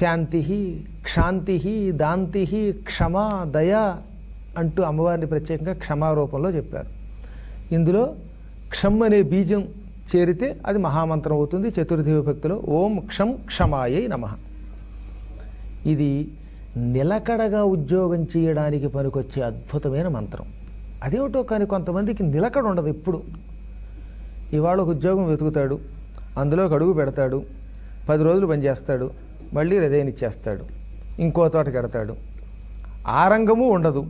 శాంతి క్షాంతి దాంతి క్షమ దయ అంటూ అమ్మవారిని ప్రత్యేకంగా క్షమారూపంలో చెప్పారు. ఇందులో క్షమ్ అనే బీజం చేరితే అది మహామంత్రం అవుతుంది. చతుర్థి విభక్తిలో ఓం క్షం క్షమాయై నమః. ఇది నిలకడగా ఉద్యోగం చేయడానికి పనికొచ్చే అద్భుతమైన మంత్రం. అదేమిటో కానీ కొంతమందికి నిలకడ ఉండదు ఎప్పుడు. ఇవాళ ఒక ఉద్యోగం వెతుకుతాడు అందులోకి అడుగు పెడతాడు పది రోజులు పనిచేస్తాడు మళ్ళీ రిజైన్ ఇచ్చేస్తాడు. ఇంకో చోటకి ఎడతాడు ఆ రంగము ఉండదు.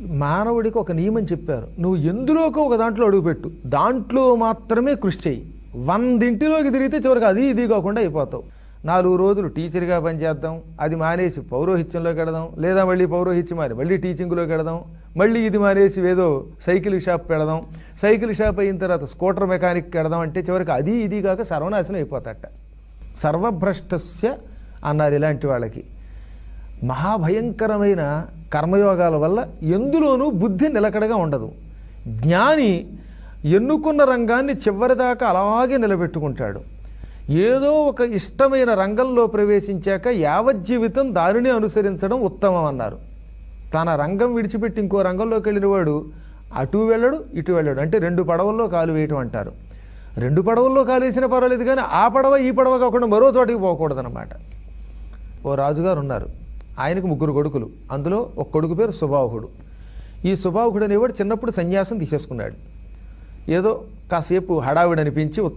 మానవుడికి ఒక నియమం చెప్పారు. నువ్వు ఎందులోకో ఒక దాంట్లో అడుగుపెట్టు. దాంట్లో మాత్రమే కృషి చెయ్యి వందింటిలోకి తిరిగితే చివరికి అది ఇది కాకుండా అయిపోతావు. నాలుగు రోజులు టీచర్గా పనిచేద్దాం అది మానేసి పౌరోహిత్యంలోకి వెడదాం లేదా మళ్ళీ పౌరోహిత్యం మారి మళ్ళీ టీచింగ్లోకి వెడదాం మళ్ళీ ఇది మానేసి ఏదో సైకిల్ షాప్ పెడదాం. సైకిల్ షాప్ అయిన తర్వాత స్కూటర్ మెకానిక్ పెడదాం అంటే చివరికి అది ఇది కాక సర్వనాశనం అయిపోతాట. సర్వభ్రష్టస్య అన్నారు ఇలాంటి వాళ్ళకి. మహాభయంకరమైన కర్మయోగాల వల్ల ఎందులోనూ బుద్ధి నిలకడగా ఉండదు. జ్ఞాని ఎన్నుకున్న రంగాన్ని చివరిదాకా అలాగే నిలబెట్టుకుంటాడు. ఏదో ఒక ఇష్టమైన రంగంలో ప్రవేశించాక యావజ్జీవితం దానిని అనుసరించడం ఉత్తమం అన్నారు తన రంగం విడిచిపెట్టి ఇంకో రంగంలోకి వెళ్ళిన వాడు అటు వెళ్ళడు ఇటు వెళ్ళడు. అంటే రెండు పడవల్లో కాలు వేయటం అంటారు. రెండు పడవల్లో కాలు పర్వాలేదు కానీ ఆ పడవ ఈ పడవ కాకుండా మరో చోటికి పోకూడదనమాట ఓ రాజుగారు ఉన్నారు. ఆయనకు ముగ్గురు కొడుకులు. అందులో ఒక కొడుకు పేరు సుబాహుడు. ఈ సుబాహుడు అనేవాడు చిన్నప్పుడు సన్యాసం తీసేసుకున్నాడు. ఏదో కాసేపు హడావిడి అనిపించి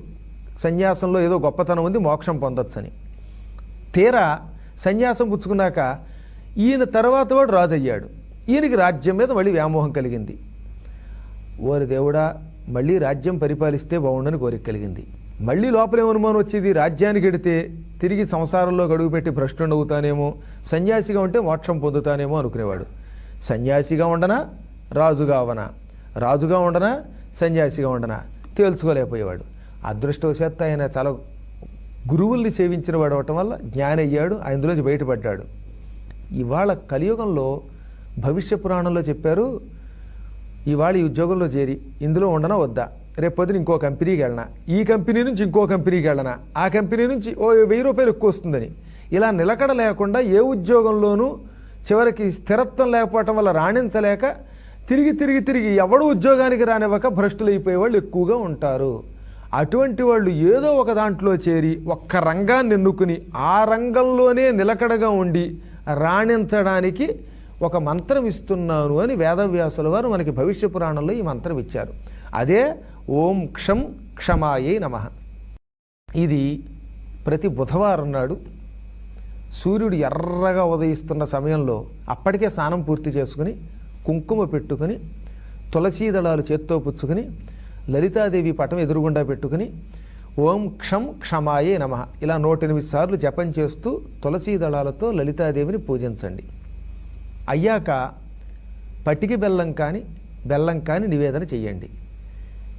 సన్యాసంలో ఏదో గొప్పతనం ఉంది మోక్షం పొందొచ్చని. తీరా సన్యాసం పుచ్చుకున్నాక ఈయన తర్వాత వాడు రాజు అయ్యాడు ఈయనకి రాజ్యం మీద మళ్ళీ వ్యామోహం కలిగింది. ఓరి దేవుడా మళ్ళీ రాజ్యం పరిపాలిస్తే బాగుండని కోరిక కలిగింది. మళ్ళీ లోపలేం అనుమానం వచ్చేది రాజ్యానికి ఎడితే తిరిగి సంసారంలో గడుగుపెట్టి భ్రష్టుడు అవుతానేమో సన్యాసిగా ఉంటే మోక్షం పొందుతానేమో అనుకునేవాడు. సన్యాసిగా ఉండనా రాజుగా అవనా? రాజుగా ఉండనా సన్యాసిగా ఉండనా? తేల్చుకోలేకపోయేవాడు. అదృష్టవశాత్తు ఆయన చాలా గురువుల్ని సేవించిన వాడు అవటం వల్ల జ్ఞాని అయ్యాడు అందులోంచి బయటపడ్డాడు. ఇవాళ కలియుగంలో భవిష్య పురాణంలో చెప్పారు ఇవాళ ఈ ఉద్యోగంలో చేరి ఇందులో ఉండనా వద్దా? రేపు పొద్దున ఇంకో కంపెనీకి వెళ్ళనా? ఈ కంపెనీ నుంచి ఇంకో కంపెనీకి వెళ్ళనా? ఆ కంపెనీ నుంచి ఓ వెయ్యి రూపాయలు ఎక్కువ వస్తుందని. ఇలా నిలకడ లేకుండా ఏ ఉద్యోగంలోనూ చివరికి స్థిరత్వం లేకపోవటం వల్ల రాణించలేక తిరిగి తిరిగి తిరిగి ఎవడు ఉద్యోగానికి రానివ్వక భ్రష్టులైపోయే వాళ్ళు ఎక్కువగా ఉంటారు. అటువంటి వాళ్ళు ఏదో ఒక దాంట్లో చేరి ఒక్క రంగాన్ని ఎన్నుకుని ఆ రంగంలోనే నిలకడగా ఉండి రాణించడానికి ఒక మంత్రం ఇస్తున్నాను అని వేదవ్యాసుల వారు మనకి భవిష్య పురాణంలో ఈ మంత్రం ఇచ్చారు. అదే ఓం క్షం క్షమాయే నమ. ఇది ప్రతి బుధవారం నాడు సూర్యుడు ఎర్రగా ఉదయిస్తున్న సమయంలో అప్పటికే స్నానం పూర్తి చేసుకుని కుంకుమ పెట్టుకుని తులసీ దళాలు చేత్తో పుచ్చుకుని లలితాదేవి పటం ఎదురుగుండా పెట్టుకుని ఓం క్షం క్షమాయే నమ. ఇలా నూట ఎనిమిది సార్లు జపం చేస్తూ తులసీ దళాలతో లలితాదేవిని పూజించండి. అయ్యాక పటికి బెల్లం కానీ బెల్లం కానీ నివేదన చేయండి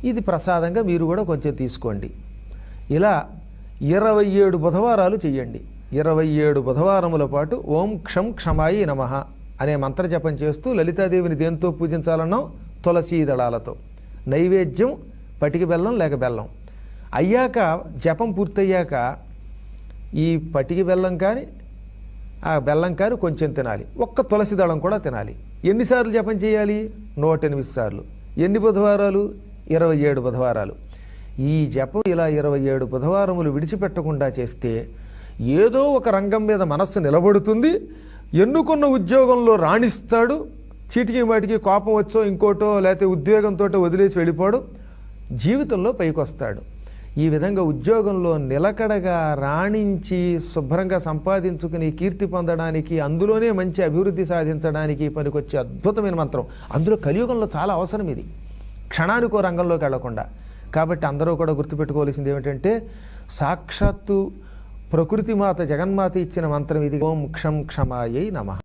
ఇది ప్రసాదంగా మీరు కూడా కొంచెం తీసుకోండి. ఇలా ఇరవై ఏడు బుధవారాలు చెయ్యండి. ఇరవై ఏడు బుధవారముల పాటు ఓం క్షం క్షమాయి నమ అనే మంత్రజపం చేస్తూ లలితాదేవిని దేంతో పూజించాలన్నో? తులసీ దళాలతో. నైవేద్యం పటిక బెల్లం లేక బెల్లం. అయ్యాక జపం పూర్తయ్యాక ఈ పటికి బెల్లం కానీ ఆ బెల్లం కారు కొంచెం తినాలి. ఒక్క తులసి దళం కూడా తినాలి. ఎన్నిసార్లు జపం చేయాలి? నూట ఎనిమిది సార్లు. ఎన్ని బుధవారాలు? ఇరవై ఏడు బుధవారాలు. ఈ జపం ఇలా ఇరవై ఏడు బుధవారములు విడిచిపెట్టకుండా చేస్తే ఏదో ఒక రంగం మీద మనస్సు నిలబడుతుంది ఎన్నుకున్న ఉద్యోగంలో రాణిస్తాడు చీటికి వాటికి కోపం వచ్చో ఇంకోటో లేకపోతే ఉద్వేగంతో వదిలేసి వెళ్ళిపోడు జీవితంలో పైకొస్తాడు. ఈ విధంగా ఉద్యోగంలో నిలకడగా రాణించి శుభ్రంగా సంపాదించుకుని కీర్తి పొందడానికి అందులోనే మంచి అభివృద్ధి సాధించడానికి పనికొచ్చే అద్భుతమైన మంత్రం. అందులో కలియుగంలో చాలా అవసరం ఇది. క్షణానికో రంగంలోకి వెళ్ళకుండా. కాబట్టి అందరూ కూడా గుర్తుపెట్టుకోవాల్సింది ఏమిటంటే సాక్షాత్తు ప్రకృతి మాత జగన్మాత ఇచ్చిన మంత్రం ఇది. ఓం క్షం క్షమాయై నమ.